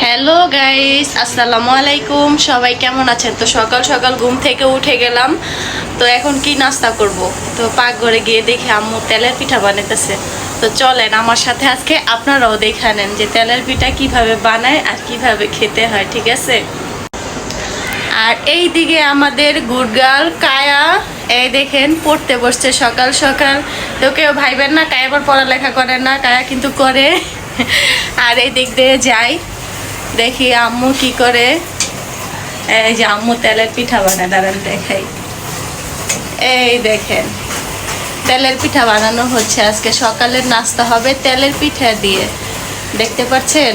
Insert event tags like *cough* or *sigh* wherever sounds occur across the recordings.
Hello guys আসসালামু আলাইকুম সবাই কেমন আছেন? তো সকাল সকাল ঘুম থেকে উঠে গেলাম। তো এখন কি নাস্তা করব? তো পাকঘরে গিয়ে দেখি আম্মু তেলের পিঠা বানাইতেছে। তো চলেন, আমার সাথে আজকে আপনারাও দেখে নেন যে তেলের পিঠা কীভাবে বানায় আর কীভাবে খেতে হয়, ঠিক আছে? আর এই দিকে আমাদের গুডগাল কায়া, এই দেখেন, পড়তে বসছে সকাল সকাল। তো কেউ ভাইবেন না, কায়া আবার পড়ালেখা করে না, কায়া কিন্তু করে। *laughs* আর এই দিক দিয়ে যাই। দেখি আম্মু কি করে। এই যে আম্মু তেলের পিঠা বানায়, দাঁড়ান দেখাই। এই দেখেন, তেলের পিঠা বানানো হচ্ছে। আজকে সকালের নাস্তা হবে তেলের পিঠা দিয়ে। দেখতে পাচ্ছেন?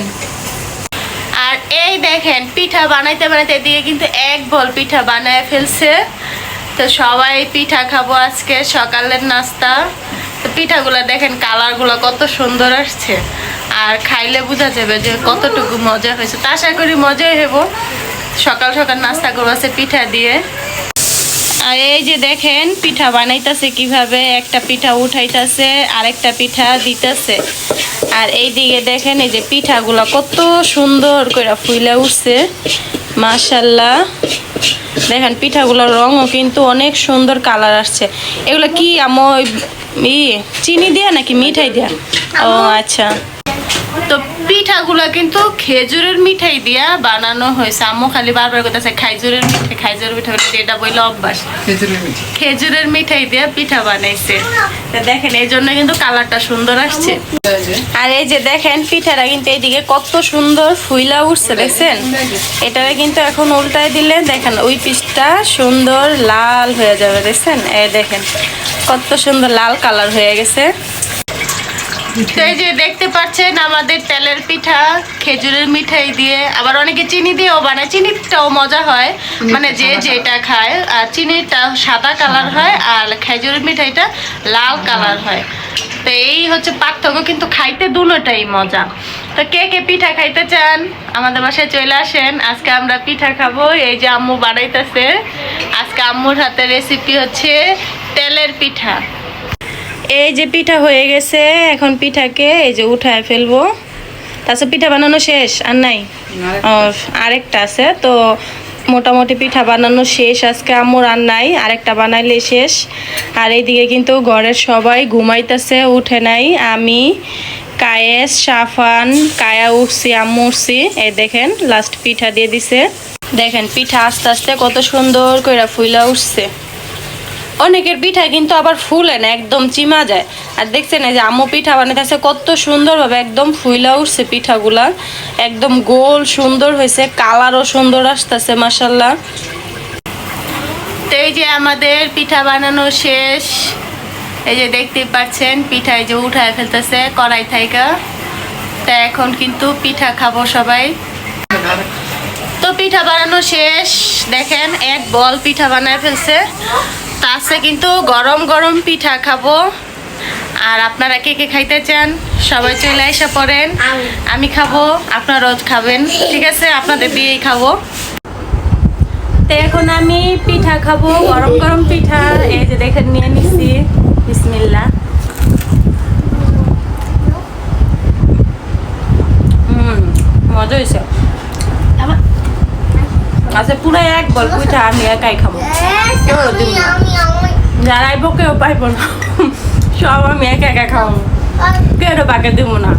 আর এই দেখেন, পিঠা বানাইতে বানাইতে দিয়ে কিন্তু এক বল পিঠা বানায় ফেলছে। তো সবাই পিঠা খাব আজকে সকালের নাস্তা। তো পিঠাগুলো দেখেন, কালারগুলো কত সুন্দর আসছে। আর খাইলে বোঝা যাবে যে কতটুকু মজা হয়েছে। তা আশা করি মজাই হইব। সকাল সকাল নাস্তা করব আছে পিঠা দিয়ে। আর এই যে দেখেন, পিঠা বানাইতেছে কীভাবে। একটা পিঠা উঠাইতেছে, আরেকটা পিঠা দিতেছে। আর এই দিকে দেখেন, এই যে পিঠাগুলো কত সুন্দর করে ফুলে উঠছে। মাশাল্লাহ দেখেন পিঠাগুলোর রঙও কিন্তু অনেক সুন্দর কালার আসছে। এগুলো কি আমি চিনি দিয়া নাকি মিঠাই দিয়া? ও আচ্ছা। পিঠাগুলো কিন্তু খেজুরের মিঠাই দিয়া বানানো হয়েছে। আম্মু খালি বারবার করতেছে খাইজুরের মিঠাই খাইজুরের মিঠাই এটা বইলে অভ্যাস। খেজুরের মিঠি খেজুরের মিঠাই দিয়ে পিঠা বানাইছে। দেখেন এই জন্য কিন্তু কালারটা সুন্দর আসছে। আর এই যে দেখেন পিঠাটা কিন্তু এইদিকে কত সুন্দর ফুইলা উঠছে দেখছেন? এটারে কিন্তু এখন উল্টায় দিলে দেখেন ওই পিসটা সুন্দর লাল হয়ে যাবে দেখছেন? এই দেখেন কত সুন্দর লাল কালার হয়ে গেছে। এই যে দেখতে পাচ্ছেন আমাদের তেলের পিঠা খেজুরের মিঠাই দিয়ে আবার অনেকে চিনি দিয়েও বানায়। চিনিটাও মজা হয় মানে যে যেটা খায়। আর চিনিটা সাদা কালার হয় আর খেজুরের মিঠাইটা লাল কালার হয়। তো এই হচ্ছে পার্থক্য কিন্তু খাইতে দুটোটাই মজা। তো কে কে পিঠা খাইতে চান? আমাদের বাসায় চলে আসেন। আজকে আমরা পিঠা খাব। এই যে আম্মু বানাইতেছে। আজকে আম্মুর হাতে রেসিপি হচ্ছে তেলের পিঠা। এই যে পিঠা হয়ে গেছে এখন পিঠাকে এই যে উঠায় ফেলব। তাছাড়া পিঠা বানানো শেষ আর নাই? আরেকটা আছে। তো মোটামুটি পিঠা বানানো শেষ আজকে আম্মুর আর নাই আরেকটা বানাইলে শেষ। আর এইদিকে কিন্তু ঘরের সবাই ঘুমাইতেছে উঠে নাই। আমি কায়েস সাফান কায়া উঠছি আম্মু উঠছি। এই দেখেন লাস্ট পিঠা দিয়ে দিছে। দেখেন পিঠা আস্তে আস্তে কত সুন্দর করে ফুইলা উঠছে। অনেকের পিঠা কিন্তু আবার ফুলে না, একদম চিমা যায়। আর দেখছেন এই যে আম্মু পিঠা বানাইতেছে, কত সুন্দরভাবে একদম ফুইলা উঠছে পিঠাগুলা। একদম গোল সুন্দর হয়েছে, কালারও সুন্দর আসতেছে মাসাল্লাহ তো এই যে আমাদের পিঠা বানানো শেষ। এই যে দেখতে পাচ্ছেন, পিঠা এই যে উঠায় ফেলতেছে, কড়াই থাইকা। তা এখন কিন্তু পিঠা খাব সবাই। তো পিঠা বানানো শেষ। দেখেন, এক বল পিঠা বানায় ফেলছে। তাছে কিন্তু গরম গরম পিঠা খাব। আর আপনারা কে কে খাইতে চান? সবাই চলে এসে পড়েন। আমি। খাব আপনারাও খাবেন। ঠিক আছে আপনাদের দিয়েই খাব। তো এখন আমি পিঠা খাব গরম গরম পিঠা। এই যে দেখেন নিয়ে নিছি। বিসমিল্লা হুম মজা হয়েছে আচ্ছা পুরো এক বল পিঠা আমি একাই খাব কেউ দিব না যারা আইব কেউ পাইব না সব আমি একা একা খাব কেউ বাকে দিব না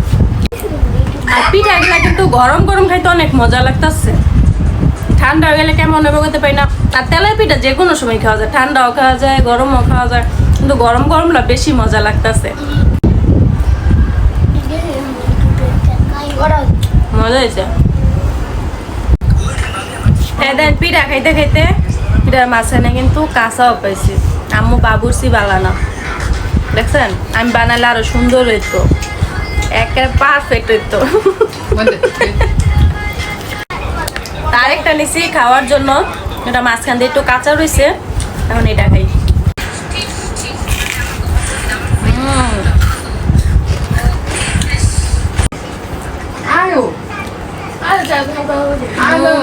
আর পিঠা এগুলা কিন্তু গরম গরম খাইতে অনেক মজা লাগতেছে ঠান্ডা হয়ে গেলে কেমন হবে বলতে পারি না আর তেলের পিঠা যে কোনো সময় খাওয়া যায় ঠান্ডাও খাওয়া যায় গরমও খাওয়া যায় কিন্তু গরম গরমটা বেশি মজা লাগতেছে মজা হয়েছে এই দেন পিঠা খাইতে খাইতে পিঠার মাঝখানে কিন্তু কাঁচাও পাইছি আম্মু বাবুরসি বানানো দেখছেন? আমি বানালে আরও সুন্দর হইতো। একেবারে পারফেক্ট হইতো। আরেকটা নিছি খাওয়ার জন্য। এটা মাঝখান দিয়ে একটু কাঁচা রয়েছে এখন এটা খাই। আয়ো। আয়ো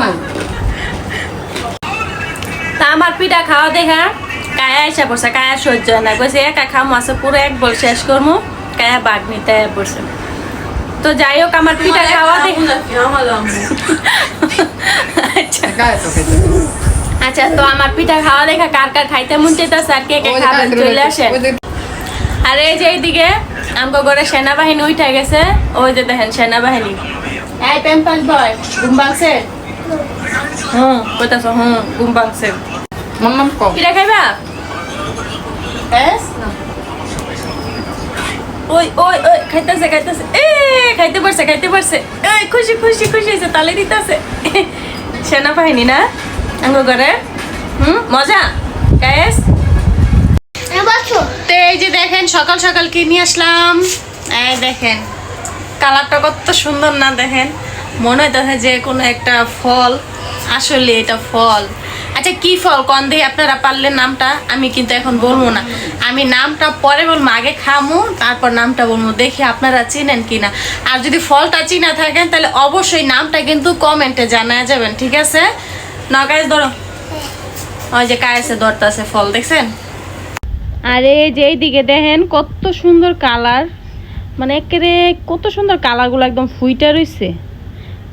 তা আমার পিঠা খাওয়া দেখা কায়া এসে পড়ছে কায়া সহ্য হয় না। কইছে একা খামো আছে পুরো এক বল শেষ করব কায়া বাঘ নিতে পড়ছে তো যাই হোক আমার পিঠা খাওয়া দেখে আচ্ছা। আচ্ছা তো আমার পিঠা খাওয়া দেখা কার কার খাইতে মন চাইতেছে আর কে কে খাবেন চলে আসে আর এই যে এইদিকে আমগো করে সেনাবাহিনী উঠে গেছে ওই যে দেখেন সেনাবাহিনী। এই পেম্পাস বয় ঘুম ভাঙছে? হুম কইতাছ হুম ঘুম ভাঙছে। মাম্মাম কম পিঠা খাইবা Yes? ওই ওই ওই খাইতেছে খাইতেছে এ খাইতে পারছে খাইতে পারছে এই খুশি খুশি খুশি হয়েছে তালে দিতেছে সেনাবাহিনী না আঙ্গ করে হুম মজা গ্যাস তো এই যে দেখেন সকাল সকাল কি নিয়ে আসলাম? এই দেখেন কালারটা কত সুন্দর না দেখেন? মনে হইতেছে যে কোনো একটা ফল আসলে এটা ফল। আচ্ছা কি ফল? কন দিয়ে আপনারা পারলেন নামটা? আমি কিন্তু এখন বলব না। আমি নামটা পরে বলব, আগে খামু, তারপর নামটা বলব, দেখি আপনারা চিনেন কিনা। আর যদি ফলটা চিনা থাকেন, তাহলে অবশ্যই নামটা কিন্তু কমেন্টে জানায় যাবেন, ঠিক আছে? না গাইজ ধরো। ওই যে কায়েসে ধরতেছে ফল, দেখছেন? আরে যে এইদিকে দেখেন, কত সুন্দর কালার। মানে একেবারে কত সুন্দর কালারগুলো একদম ফুইটা রইছে।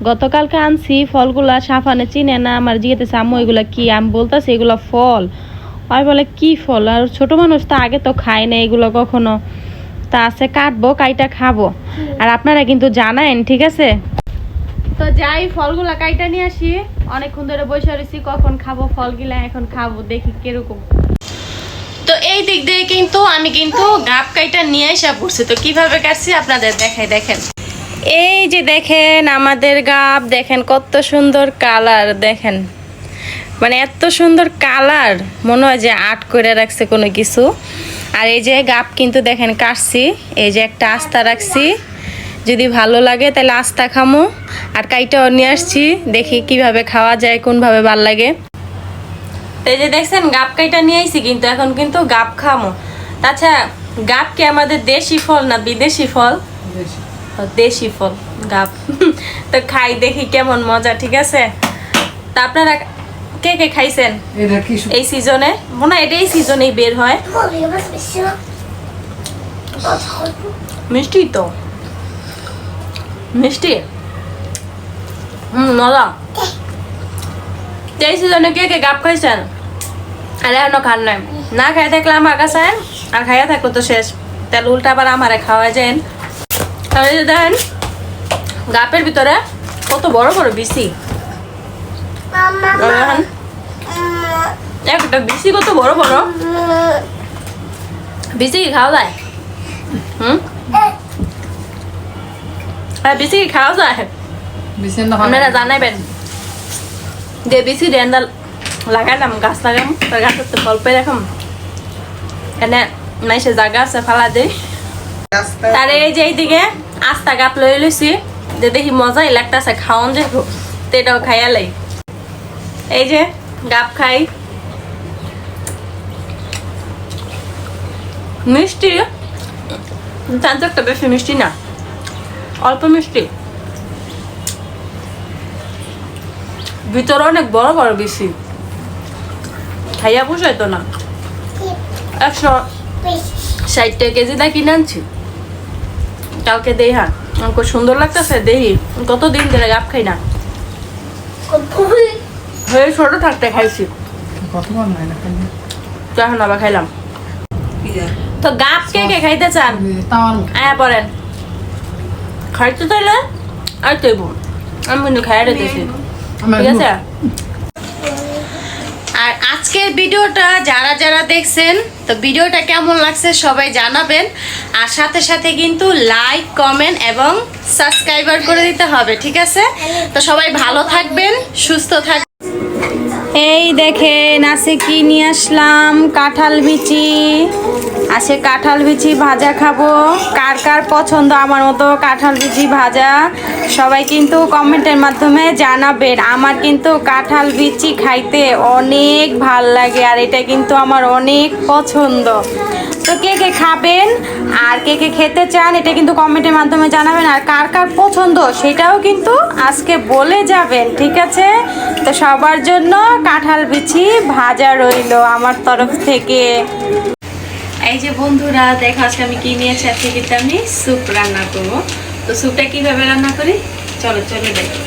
গতকালকে আনছি, ফলগুলা সাফানে চিনে না, আমার জিজ্ঞেস আম্মু, এগুলা কি? আমি বলতেছি, এগুলো ফল। আর বলে, কি ফল? আর ছোট মানুষ তো আগে তো খায় না, এগুলো কখনো। তা আছে, কাটবো, কাইটা খাব। আর আপনারা কিন্তু জানায়েন ঠিক আছে? তো যাই, ফলগুলা কাইটা নিয়ে আসি। অনেকক্ষণ ধরে বসে রয়েছি, কখন খাব ফলগুলা, এখন খাব, দেখি কীরকম। তো এই দিক দিয়ে কিন্তু আমি কিন্তু গাপ কাইটা নিয়ে আসা পড়ছি। তো কীভাবে কাটছি আপনাদের দেখাই, দেখেন। এই যে দেখেন আমাদের গাপ দেখেন কত সুন্দর কালার, দেখেন। মানে এত সুন্দর কালার, মনে হয় যে আর্ট করে রাখছে কোনো কিছু। আর এই যে গাপ কিন্তু দেখেন কাটছি, এই যে একটা আস্তা রাখছি। যদি ভালো লাগে তাহলে আস্তা খামো। আর কাইটাও নিয়ে আসছি, দেখি কীভাবে খাওয়া যায়, কোনভাবে ভালো লাগে। এই যে দেখছেন গাপ কাইটা নিয়ে আইছি কিন্তু, এখন কিন্তু গাপ খামো। তাছাড়া গাপ কি আমাদের দেশি ফল না বিদেশি ফল? দেশি ফল গাপ *laughs* তো খাই দেখি কেমন মজা ঠিক আছে? তা আপনারা কে কে খাইছেন? এই সিজনে? মনে হয় এটা এই সিজনেই বের হয়। মিষ্টি তো। মিষ্টি? হুম মজা। এই সিজনে কে কে গাপ খাইছেন? আর এখনও খান নাই। না খাই থাকলে আমার কাছে আর খাইয়া থাকল তো শেষ। তাহলে উল্টা আবার আমারে খাওয়া যায় তাহলে যে দেখেন গাপের ভিতরে কত বড় বড় বিসি। একটা বিসি কত বড় বড়। বিসি কি খাওয়া যায়? হুম? বিসি কি খাওয়া যায়? আপনারা জানাবেন যে বিসি লাগাইলাম গাছ লাগাম তার গাছের তো ফল পেয়ে রাখাম এনে নাই সে জায়গা আছে ফালা দেই তার এই যে এইদিকে আস্তা গাপ লই লইছি যে দেখি মজাই লাগতেছে খাওয়ান যে। তো এটাও খাইয়া লাই এই যে, গাপ খাই। মিষ্টি। চাঞ্চকটা বেশি মিষ্টি না। অল্প মিষ্টি। ভিতরে অনেক বড় বড় বেশি খাইয়া পোষাই তো না। একশো ষাট টাকা কেজি দা কিনে আনছি? কালকে দেই হ্যাঁ। আমাকে সুন্দর লাগতেছে দেহি কতদিন ধরে গাপ খাই না। হয়ে ছোট থাকতে খাইছি। কত এখন আবার খাইলাম। তো গাপ কে কে খাইতে চান? আয়া পড়েন। খাইতে চাইলে আর তৈব আমি কিন্তু খাইয়া আমার ঠিক আছে? আজকের ভিডিওটা যারা যারা দেখছেন, তো ভিডিওটা কেমন লাগছে সবাই জানাবেন। আর সাথে সাথে কিন্তু লাইক কমেন্ট এবং সাবস্ক্রাইবার করে দিতে হবে, ঠিক আছে? তো সবাই ভালো থাকবেন, সুস্থ থাকবেন এই দেখে আছে কি নিয়ে আসলাম? কাঁঠাল বিচি। আছে কাঁঠাল বিচি ভাজা খাব। কার কার পছন্দ আমার মতো কাঁঠাল বিচি ভাজা? সবাই কিন্তু কমেন্টের মাধ্যমে জানাবেন। আমার কিন্তু কাঁঠাল বিচি খাইতে অনেক ভালো লাগে আর এটা কিন্তু আমার অনেক পছন্দ। তো কে কে খাবেন আর কে কে খেতে চান এটা কিন্তু কমেন্টের মাধ্যমে জানাবেন। আর কার কার পছন্দ সেটাও কিন্তু আজকে বলে যাবেন, ঠিক আছে? তো সবার জন্য কাঁঠাল বিচি ভাজা রইল আমার তরফ থেকে। এই যে বন্ধুরা, দেখো আজকে আমি কি নিয়েছি? আজকে কিন্তু আমি স্যুপ রান্না করব। তো স্যুপটা কীভাবে রান্না করি? চলো, চলে দেখি।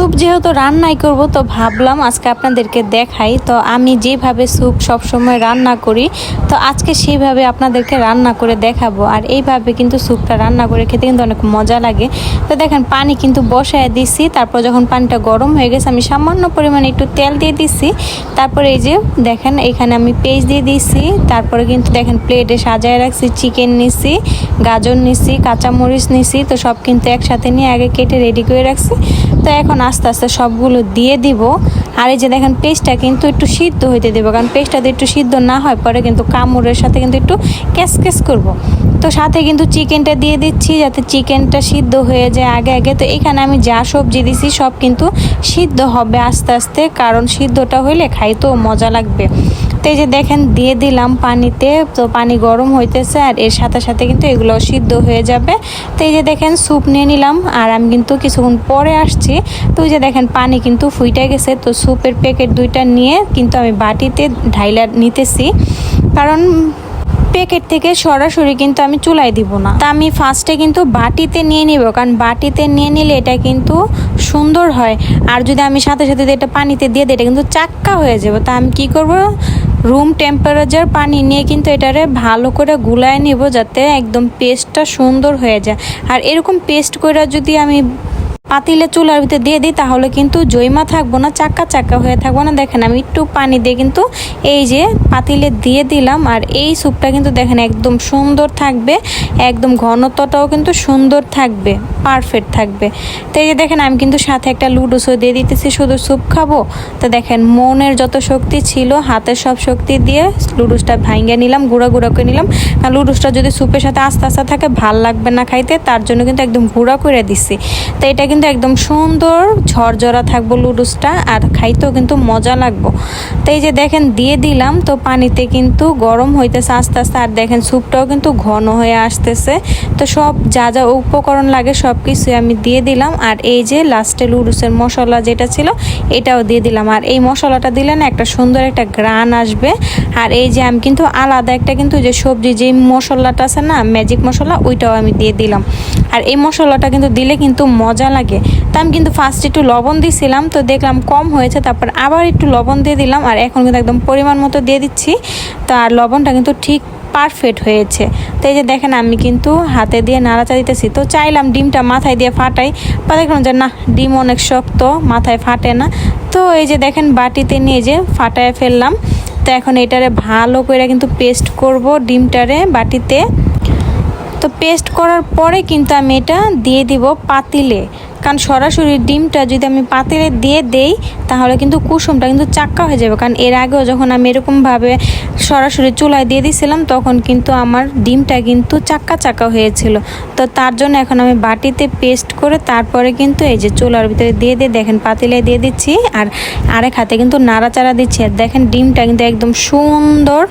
স্যুপ যেহেতু রান্নাই করব, তো ভাবলাম আজকে আপনাদেরকে দেখাই। তো আমি যেভাবে স্যুপ সবসময় রান্না করি, তো আজকে সেইভাবে আপনাদেরকে রান্না করে দেখাবো। আর এইভাবে কিন্তু স্যুপটা রান্না করে খেতে কিন্তু অনেক মজা লাগে। তো দেখেন, পানি কিন্তু বসায় দিছি, তারপর যখন পানিটা গরম হয়ে গেছে, আমি সামান্য পরিমাণে একটু তেল দিয়ে দিছি। তারপরে এই যে, দেখেন, এখানে আমি পেস্ট দিয়ে দিছি। তারপরে কিন্তু দেখেন, প্লেটে সাজায় রাখছি, চিকেন নিছি, গাজর নিছি, কাঁচামরিচ নিছি, তো সব কিন্তু একসাথে নিয়ে আগে কেটে রেডি করে রাখছি। তো এখন আস্তে আস্তে সবগুলো দিয়ে দিব। আর এই যে দেখেন পেস্টটা কিন্তু একটু সিদ্ধ হইতে দেবো, কারণ পেস্টটা একটু সিদ্ধ না হয়, পরে কিন্তু কামড়ের সাথে কিন্তু একটু ক্যাস ক্যাস করব। তো সাথে কিন্তু চিকেনটা দিয়ে দিচ্ছি যাতে চিকেনটা সিদ্ধ হয়ে যায় আগে আগে। তো এখানে আমি যা সবজি দিছি সব কিন্তু সিদ্ধ হবে আস্তে আস্তে, কারণ সিদ্ধটা হইলে খাইতেও মজা লাগবে। তো এই যে দেখেন, দিয়ে দিলাম পানিতে, তো পানি গরম হইতেছে আর এর সাথে সাথে কিন্তু এগুলো সিদ্ধ হয়ে যাবে। তো এই যে দেখেন, স্যুপ নিয়ে নিলাম আর আমি কিন্তু কিছুক্ষণ পরে আসছি। তো যে দেখেন, পানি কিন্তু ফুইটে গেছে, তো স্যুপের প্যাকেট দুইটা নিয়ে কিন্তু আমি বাটিতে ঢাইলা নিতেছি। কারণ প্যাকেট থেকে সরাসরি কিন্তু আমি চুলাই দিব না। তা আমি ফার্স্টে কিন্তু বাটিতে নিয়ে নিব, কারণ বাটিতে নিয়ে নিলে এটা কিন্তু সুন্দর হয়। আর যদি আমি সাথে সাথে এটা পানিতে দিয়ে দিই, এটা কিন্তু চাক্কা হয়ে যাবে। তা আমি কি করব? রুম টেম্পারেচার পানি নিয়ে কিন্তু এটারে ভালো করে গুলায় নিব যাতে একদম পেস্টটা সুন্দর হয়ে যায়। আর এরকম পেস্ট করে যদি আমি পাতিলে চুলার ভিতরে দিয়ে দিই, তাহলে কিন্তু জৈমা থাকব না, চাক্কা চাক্কা হয়ে থাকব না। দেখেন আমি একটু পানি দিয়ে কিন্তু এই যে পাতিলে দিয়ে দিলাম, আর এই স্যুপটা কিন্তু দেখেন একদম সুন্দর থাকবে, একদম ঘনত্বটাও কিন্তু সুন্দর থাকবে পারফেক্ট থাকবে। তো এই যে দেখেন আমি কিন্তু সাথে একটা লুডুসও দিয়ে দিতেছি, শুধু স্যুপ খাব। তো দেখেন মনের যত শক্তি ছিল, হাতের সব শক্তি দিয়ে লুডুসটা ভাঙিয়ে নিলাম, গুঁড়া গুঁড়া করে নিলাম। আর লুডুসটা যদি স্যুপের সাথে আস্তে আস্তে থাকে, ভালো লাগবে না খাইতে, তার জন্য কিন্তু একদম গুঁড়া করে দিছি। তো এটা কিন্তু একদম সুন্দর ঝরঝরা থাকব লুডুসটা আর খাইতেও কিন্তু মজা লাগবো। তো এই যে দেখেন, দিয়ে দিলাম, তো পানিতে কিন্তু গরম হইতেছে আস্তে আস্তে। আর দেখেন, স্যুপটাও কিন্তু ঘন হয়ে আসতেছে। তো সব যা যা উপকরণ লাগে সব কিছুই আমি দিয়ে দিলাম। আর এই যে লাস্টে লুডুসের মশলা যেটা ছিল, এটাও দিয়ে দিলাম। আর এই মশলাটা দিলে না একটা সুন্দর একটা গ্রান আসবে। আর এই যে আমি কিন্তু আলাদা একটা কিন্তু যে সবজি, যে মশলাটা আছে না ম্যাজিক মশলা, ওইটাও আমি দিয়ে দিলাম। আর এই মশলাটা কিন্তু দিলে কিন্তু মজা লাগে। তো আমি কিন্তু ফার্স্ট একটু লবণ দিয়েছিলাম তো দেখলাম কম হয়েছে, তারপর আবার একটু লবণ দিয়ে দিলাম, আর এখন কিন্তু একদম পরিমাণ মতো দিয়ে দিচ্ছি। তো আর লবণটা কিন্তু ঠিক পারফেক্ট হয়েছে। তো এই যে দেখেন, আমি কিন্তু হাতে দিয়ে নাড়াচা দিতেছি। তো চাইলাম ডিমটা মাথায় দিয়ে ফাটাই বা দেখলাম যে না, ডিম অনেক শক্ত, মাথায় ফাটে না। তো এই যে দেখেন, বাটিতে নিয়ে যে ফাটায় ফেললাম। তো এখন এটারে ভালো করে কিন্তু পেস্ট করব ডিমটারে বাটিতে। তো পেস্ট করার পরে কিন্তু আমি এটা দিয়ে দিব পাতিলে। কারণ সরাসরি ডিমটা যদি আমি পাতিলে দিয়ে দেই, তাহলে কিন্তু কুসুমটা কিন্তু চাক্কা হয়ে যাবে। কারণ এর আগেও যখন আমি এরকমভাবে সরাসরি চুলায় দিয়ে দিয়েছিলাম তখন কিন্তু আমার ডিমটা কিন্তু চাক্কা চাক্কা হয়েছিল। তো তার জন্য এখন আমি বাটিতে পেস্ট করে তারপরে কিন্তু এই যে চুলার ভিতরে দিয়ে দিয়ে দেখেন, পাতিলে দিয়ে দিচ্ছি আর আরেক হাতে কিন্তু নাড়াচাড়া দিচ্ছি। আর দেখেন ডিমটা কিন্তু একদম সুন্দর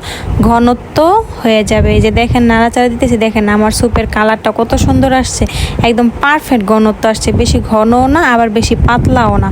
ঘনত্ব হয়ে যাবে। এই যে দেখেন নাড়াচাড়া দিতেছি, দেখেন আমার স্যুপের কালারটা কত সুন্দর আসছে। একদম পারফেক্ট ঘনত্ব আসছে। বেশি ঘনও না আবার বেশি পাতলাও না।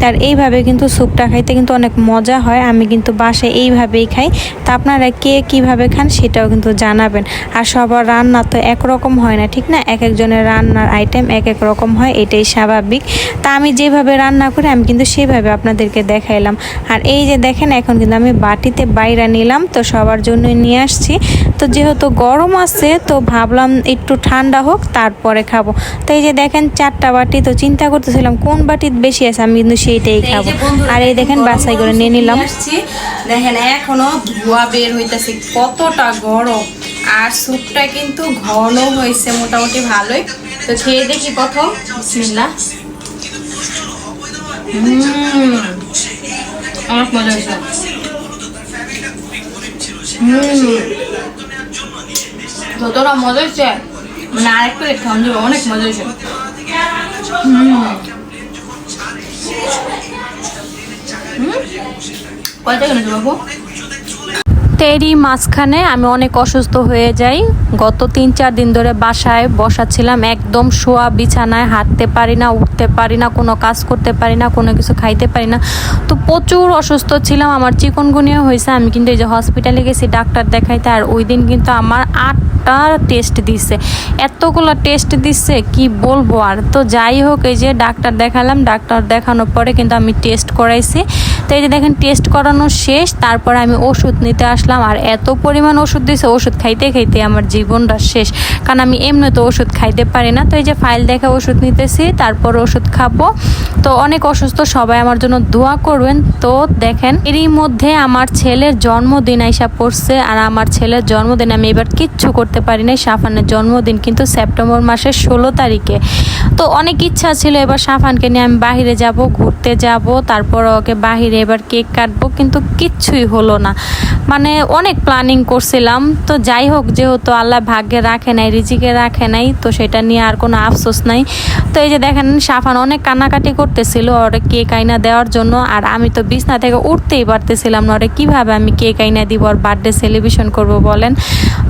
তার এইভাবে কিন্তু স্যুপটা খাইতে কিন্তু অনেক মজা হয়, আমি কিন্তু বাসায় এইভাবেই খাই। তা আপনারা কে কীভাবে খান সেটাও কিন্তু জানাবেন। আর সবার রান্না তো একরকম হয় না, ঠিক না? এক একজনের রান্নার আইটেম এক এক রকম হয়, এটাই স্বাভাবিক। তা আমি যেভাবে রান্না করি, আমি কিন্তু সেভাবে আপনাদেরকে দেখাইলাম। আর এই যে দেখেন, এখন কিন্তু আমি বাটিতে বাইরে নিলাম, তো সবার জন্য নিয়ে আসছি। তো যেহেতু গরম আছে, তো ভাবলাম একটু ঠান্ডা হোক, তারপরে খাব। তো এই যে দেখেন, চারটা বাটি, তো চিন্তা করতেছিলাম কোন বাটিতে বেশি আছে, আমি কিন্তু সেইটাই খাব। আর এই দেখেন বাছাই করে নিয়ে নিলাম। দেখেন এখনও ধোয়া বের হইতেছে কতটা গরম। আর স্যুপটা কিন্তু ঘন হয়েছে মোটামুটি ভালোই। তো খেয়ে দেখি প্রথম। বিসমিল্লাহ। হুম অনেক মজা হয়েছে। যতটা মজা হয়েছে মানে খাওয়ান অনেক মজা হয়েছে। কয়টা কেন বাবু? তো মাঝখানে আমি অনেক অসুস্থ হয়ে যাই। গত তিন চার দিন ধরে বাসায় বসা ছিলাম একদম শোয়া বিছানায় হাঁটতে পারি না, উঠতে পারি না, কোনো কাজ করতে পারি না, কোনো কিছু খাইতে পারি না। তো প্রচুর অসুস্থ ছিলাম, আমার চিকনগুনিয়া হয়েছে, আমি কিন্তু এই যে হসপিটালে গেছি, ডাক্তার দেখাইতে, আর ওই দিন কিন্তু আমার আটটা টেস্ট দিছে। এতগুলো টেস্ট দিচ্ছে কি বলব আর? তো যাই হোক, এই যে ডাক্তার দেখালাম, ডাক্তার দেখানোর পরে কিন্তু আমি টেস্ট করাইছি। তো এই যে দেখেন টেস্ট করানো শেষ, তারপরে আমি ওষুধ নিতে আসলাম, আর এত পরিমাণ ওষুধ দিছে, ওষুধ খাইতে খাইতে আমার জীবনটা শেষ। কারণ আমি এমনি তো ওষুধ খাইতে পারি না। তো এই যে ফাইল দেখে ওষুধ নিতেছি, তারপর ওষুধ খাব। তো অনেক অসুস্থ সবাই আমার জন্য দোয়া করবেন। তো দেখেন, এরই মধ্যে আমার ছেলের জন্মদিন আইসা পড়ছে। আর আমার ছেলের জন্মদিন আমি এবার কিচ্ছু করতে পারি নাই। সাফানের জন্মদিন কিন্তু সেপ্টেম্বর মাসের ষোলো তারিখে। তো অনেক ইচ্ছা ছিল এবার সাফানকে নিয়ে আমি বাহিরে যাব, ঘুরতে যাব। তারপর ওকে বাহিরে এবার কেক কাটবো। কিন্তু কিচ্ছুই হলো না। মানে অনেক প্ল্যানিং করছিলাম। তো যাই হোক, যেহেতু আল্লাহ ভাগ্যে রাখে নাই, রিজিকে রাখে নাই, তো সেটা নিয়ে আর কোনো আফসোস নাই। তো এই যে দেখেন, সাফান অনেক কান্নাকাটি করতেছিল ওরে কেক আইনা দেওয়ার জন্য, আর আমি তো বিছনা থেকে উঠতেই পারতেছিলাম না, ওরে কীভাবে আমি কেক আইনা দিব, ওর বার্থডে সেলিব্রেশন করব বলেন।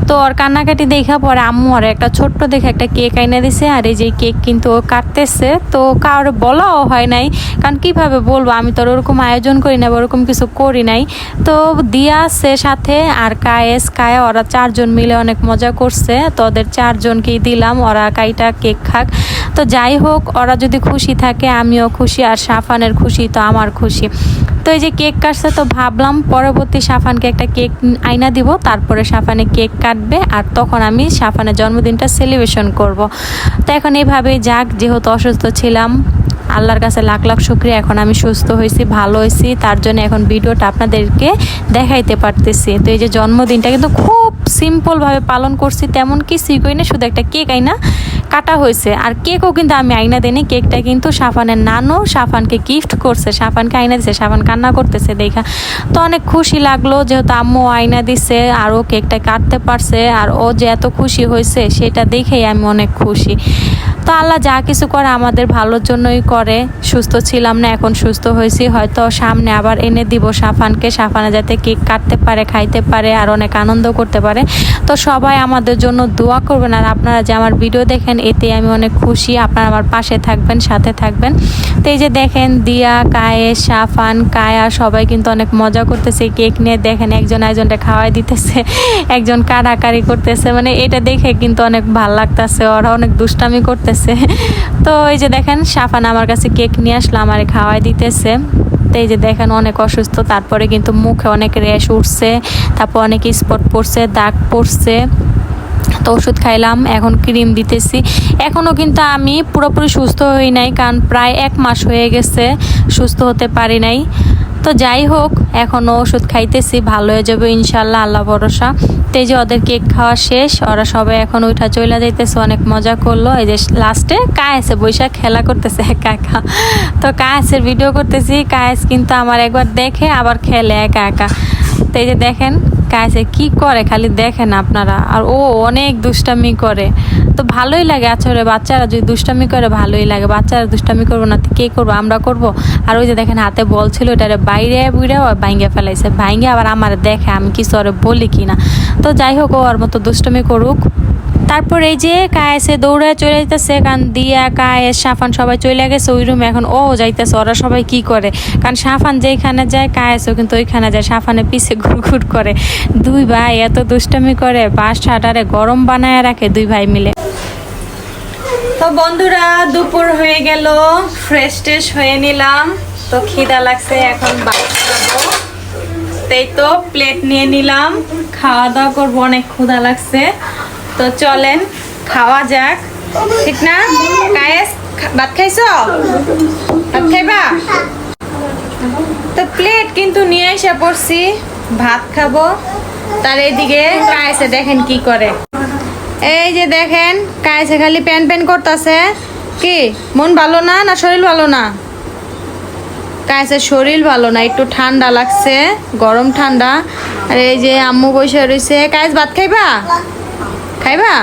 তো ওর কান্নাকাটি দেখা পরে আম্মু আর একটা ছোট্ট দেখে একটা কেক আইনা দিছে, আর এই যে কেক কিন্তু ও কাটতেছে, তো কারোর বলাও হয় নাই। কারণ কীভাবে বলব, আমি তো ওরকম আয়োজন করি না ওরকম কিছু করি নাই। তো দিয়া সে সাথে, আর কায়েস, কায়া, ওরা চারজন মিলে অনেক মজা করছে, তো ওদের চারজনকেই দিলাম, ওরা কাইটা কেক খাক। তো যাই হোক, ওরা যদি খুশি থাকে, আমিও খুশি আর সাফানের খুশি তো আমার খুশি। তো এই যে কেক কাটছে, তো ভাবলাম পরবর্তী সাফানকে একটা কেক আইনা দিব, তারপরে সাফানে কেক কাটবে আর তখন আমি সাফানের জন্মদিনটা সেলিব্রেশন করব। তো এখন এইভাবেই যাক, যেহেতু অসুস্থ ছিলাম, আল্লাহর কাছে লাখ লাখ শুক্রিয়া, এখন আমি সুস্থ হয়েছি, ভালো হয়েছি, তার জন্য এখন ভিডিওটা আপনাদেরকে দেখাইতে পারতেছি। তো এই যে জন্মদিনটা কিন্তু খুব সিম্পলভাবে পালন করছি, তেমন কিছুই করি না, শুধু একটা কেক আইনা কাটা হয়েছে। আর কেকও কিন্তু আমি আইনা দিইনি, কেকটা কিন্তু সাফানের নানু সাফানকে গিফট করছে, সাফানকে আইনা দিছে, সাফান কান্না করতেছে, দেখা। তো অনেক খুশি লাগল যেহেতু আম্মু আইনা দিছে আর ও কেকটা কাটতে পারছে, আর ও যে এত খুশি হয়েছে, সেটা দেখেই আমি অনেক খুশি। তো আল্লাহ যা কিছু করে আমাদের ভালোর জন্যই করে, সুস্থ ছিলাম না, এখন সুস্থ হয়েছি, হয়তো সামনে আবার এনে দিব সাফানকে, সাফানে যাতে কেক কাটতে পারে, খাইতে পারে, আর অনেক আনন্দ করতে পারে। তো সবাই আমাদের জন্য দোয়া করবেন আর আপনারা যে আমার ভিডিও দেখেন, এতে আমি অনেক খুশি। আপনারা আমার পাশে থাকবেন, সাথে থাকবেন। তো এই যে দেখেন, দিয়া কায়ে সাফান কায়া, সবাই কিন্তু অনেক মজা করতেছে। কেক নিয়ে দেখেন, একজন একজনটা খাওয়াই দিতেছে, একজন কাড়াকাড়ি করতেছে। মানে এটা দেখে কিন্তু অনেক ভালো লাগতেছে, ওরা অনেক দুষ্টামি করতেছে। তো এই যে দেখেন সাফান আমার কাছে কেক নিয়ে আসলো, আমারে খাওয়াই দিতেছে। তো এই যে দেখেন অনেক অসুস্থ, তারপরে কিন্তু মুখে অনেক র্যাশ উঠছে, তারপর অনেক স্পট পড়ছে, দাগ পড়ছে। তো ওষুধ খাইলাম, এখন ক্রিম দিতেছি। এখনও কিন্তু আমি পুরোপুরি সুস্থ হই নাই, কারণ প্রায় এক মাস হয়ে গেছে, সুস্থ হতে পারি নাই। তো যাই হোক এখনও ওষুধ খাইতেছি, ভালো হয়ে যাবে ইনশাল্লাহ আল্লাহ ভরসা। তো যে ওদের কেক খাওয়া শেষ, ওরা সবাই এখন উঠা চইলা যাইতেছে, অনেক মজা করল। এই যে লাস্টে কায়েসে বৈশাখ খেলা করতেছে একা একা। তো কায়েসের ভিডিও করতেছি, কায়েস কিন্তু আমার একবার দেখে, আবার খেলে একা একা। তো এই যে দেখেন কাছে কি করে? খালি দেখেন আপনারা। আর ও অনেক দুষ্টামি করে। তো ভালোই লাগে আসলে বাচ্চারা। যদি দুষ্টামি করে, ভালোই লাগে। বাচ্চারা দুষ্টামি করব না কে করব? আমরা করব? আর ওই যে দেখেন, হাতে বল ছিল ওটা বাইরে বুড়ে ভাঙ্গে ফেলাইছে। ভাঙ্গে আবার আমার দেখে, আমি কিছু ওরে বলি কি না তো যাই হোক ওর মতো দুষ্টামি করুক। তারপর এই যে কায়েসে দৌড়ে চলে যাইতেছে কারণ দিয়া কায়েস, সাফান সবাই চলে গেছে, ওই রুমে এখন ও যাইতেছে, ওরা সবাই কি করে? কারণ সাফান যেখানে যায়, কায়েসও কিন্তু ওইখানে যায় সাফানে পিছে ঘুরঘুর করে। দুই ভাই এত দুষ্টামি করে বাস ছাটারে গরম বানায় রাখে দুই ভাই মিলে। তো বন্ধুরা, দুপুর হয়ে গেল ফ্রেশ ট্রেশ হয়ে নিলাম। তো খিদা লাগছে, এখন তাই তো প্লেট নিয়ে নিলাম। খাওয়া দাওয়া করব, অনেক ক্ষুধা লাগছে। তো চলেন, খাওয়া যাক। ঠিক না? কায়েস ভাত খাইছো? ভাত খাইবা? তো প্লেট কিন্তু নিয়ে এসে পড়ছি, ভাত খাব। তার এইদিকে কায়েসে দেখেন কি করে। এই যে দেখেন, কায়েসে খালি প্যান প্যান করতেছে। কি, মন ভালো না না শরীর ভালো না? কায়েসের শরীর ভালো না, একটু ঠান্ডা লাগছে, গরম ঠান্ডা। আর এই যে আম্মু বসে রয়েছে কায়েস, ভাত খাইবা? খাইবা?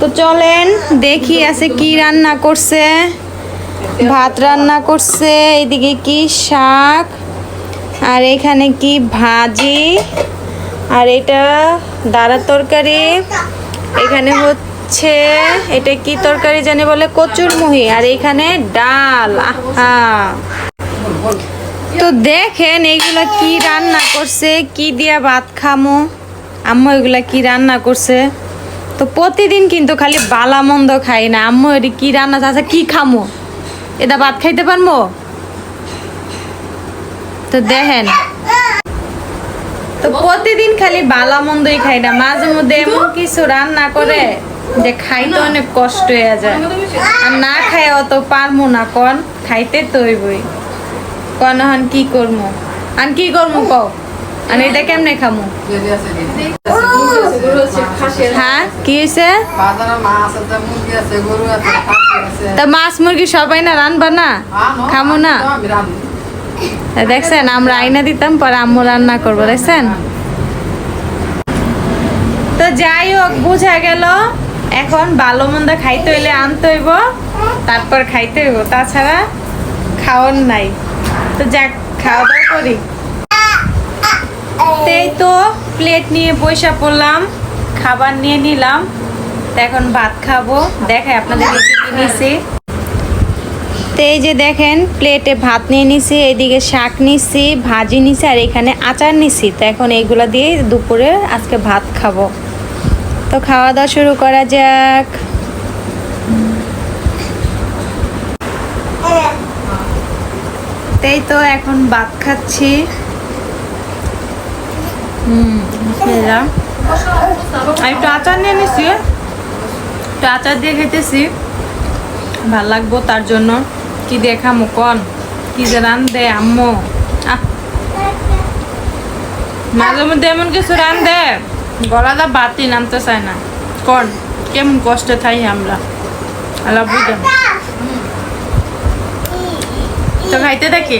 তো চলেন দেখি আছে কি রান্না করছে। ভাত রান্না করছে এইদিকে কি শাক আর এখানে কি ভাজি আর এটা দাঁড়ার তরকারি এখানে হচ্ছে এটা কি তরকারি জানি বলে? কচুর মুহি আর এখানে ডাল আহা। তো দেখেন এইগুলা কি রান্না করছে কি দিয়া ভাত খামো? আম্মু এগুলা কি রান্না করছে? তো প্রতিদিন কিন্তু খালি বালা মন্দ খাই না। আম্মু, এটি কি রান্না আছে? কি খামো? এটা ভাত খাইতে পারব তো দেখেন। তো প্রতিদিন খালি বালা মন্দই খাই না। মাঝে মধ্যে এমন কিছু রান্না করে যে খাইতে অনেক কষ্ট হয়ে যায়। আর না খাই অত পারমু না। কন, খাইতে তো হইবই কন হন কি করমু? আর কি করমু কও? আর এটা কেমনে খামু? হ্যাঁ। তা মুরগি সবাই না না? দেখছেন, আমরা দিতাম, পরে আম্মু রান্না করব, দেখছেন? তো যাই হোক, বোঝা গেল। এখন ভালো মন্দ খাইতে হইলে আনতে হইব, তারপর খাইতে হইব। তাছাড়া খাওয়ার নাই। তো যাক, খাওয়া দাওয়া করি। তো এই তো প্লেট নিয়ে পড়লাম, খাবার নিয়ে নিলাম, এখন ভাত খাব। দেখাই আপনাদের এই যে দেখেন প্লেটে ভাত নিয়ে নিছি এইদিকে শাক নিছি, ভাজি নিছি, আর এখানে আচার নিছি। তো এখন এইগুলো দিয়ে দুপুরে আজকে ভাত খাব। তো খাওয়া দাওয়া শুরু করা যাক। তো এই তো এখন ভাত খাচ্ছি। বিসমিল্লাহ। আর একটু আচার নিয়ে নিছি। একটু আচার দিয়ে খেতেছি ভালো লাগবো তার জন্য। কি দেখামো কন? কি যে রান দে আম্মু। মাঝে মধ্যে এমন কিছু রান দে গলাটা বাতি নামতে চায় না। কন, কেমন কষ্টে থাই আমরা। আল্লাহ বুঝেন। তো খাইতে থাকি